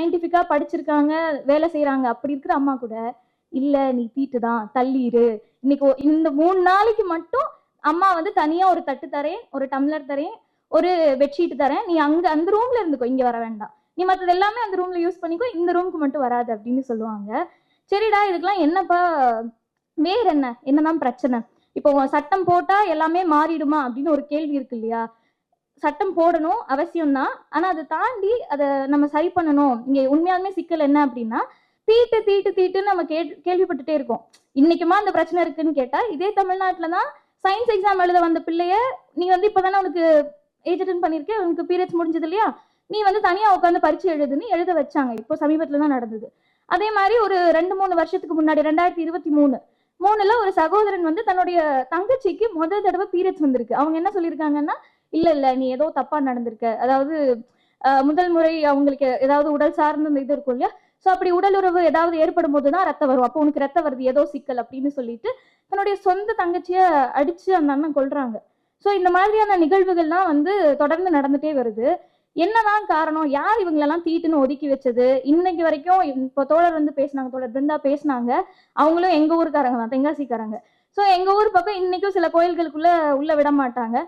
சயின்டிஃபிக்காக படிச்சிருக்காங்க வேலை செய்கிறாங்க அப்படி இருக்கிற அம்மா கூட இல்லை நீ தீட்டு தான் தள்ளிரு. இன்னைக்கு இந்த மூணு நாளைக்கு மட்டும் அம்மா வந்து தனியாக ஒரு தட்டு தரேன் ஒரு டம்ளர் தரேன் ஒரு பெட்ஷீட் தரேன். நீ அங்கே அந்த ரூமில் இருந்துக்கோ இங்கே வர வேண்டாம். நீ மற்றது எல்லாமே அந்த ரூமில் யூஸ் பண்ணிக்கோ இந்த ரூமுக்கு மட்டும் வராது அப்படின்னு சொல்லுவாங்க. சரிடா இதுக்கெல்லாம் என்னப்பா வேற என்ன? என்னதான் பிரச்சனை? இப்போ சட்டம் போட்டால் எல்லாமே மாறிடுமா? அப்படின்னு ஒரு கேள்வி இருக்கு இல்லையா? சட்டம் போடணும் அவசியம்தான். ஆனால் அதை தாண்டி அதை நம்ம சரி பண்ணணும். இங்கே உண்மையாலுமே சிக்கல் என்ன அப்படின்னா தீட்டு தீட்டு தீட்டுன்னு நம்ம கே கேள்விப்பட்டுட்டே இருக்கோம். இன்னைக்குமா அந்த பிரச்சனை இருக்குன்னு கேட்டால் இதே தமிழ்நாட்டில் தான் சயின்ஸ் எக்ஸாம் எழுத வந்த பிள்ளைய நீ வந்து இப்பதானே உனக்கு ஏஜ் அட்டன் பண்ணியிருக்கேன் உனக்கு பீரியட்ஸ் முடிஞ்சது இல்லையா? நீ வந்து தனியாக உட்காந்து பரிச்சு எழுதுன்னு எழுத வச்சாங்க. இப்போ சமீபத்தில் தான் நடந்தது. அதே மாதிரி ஒரு ரெண்டு மூணு வருஷத்துக்கு முன்னாடி ரெண்டாயிரத்தி இருபத்தி மூணு மூணுல ஒரு சகோதரன் வந்து தன்னுடைய தங்கச்சிக்கு முதல் தடவை பீரியட்ஸ் வந்திருக்கு. அவங்க என்ன சொல்லியிருக்காங்கன்னா இல்ல இல்ல நீ ஏதோ தப்பா நடந்திருக்க. அதாவது முதல் முறை அவங்களுக்கு ஏதாவது உடல் சார்ந்த இந்த இது இருக்கும் இல்லையா? ஸோ அப்படி உடல் உறவு ஏதாவது ஏற்படும் போது தான் ரத்தம் வரும். அப்போ உனக்கு ரத்தம் வருது ஏதோ சிக்கல் அப்படின்னு சொல்லிட்டு தன்னுடைய சொந்த தங்கச்சியை அடிச்சு அந்த அண்ணன் கொள்றாங்க ஸோ இந்த மாதிரியான நிகழ்வுகள்லாம் வந்து தொடர்ந்து நடந்துட்டே வருது. என்னதான் காரணம்? யார் இவங்களெல்லாம் தீட்டுன்னு ஒதுக்கி வச்சது? இன்னைக்கு வரைக்கும் இப்போ தோழர் வந்து பேசினாங்க தோழர் பிருந்தா பேசினாங்க. அவங்களும் எங்க ஊருக்காரங்க தான் தென்காசிக்காரங்க. ஸோ எங்க ஊர் பக்கம் இன்னைக்கும் சில கோயில்களுக்குள்ள உள்ள விட மாட்டாங்க.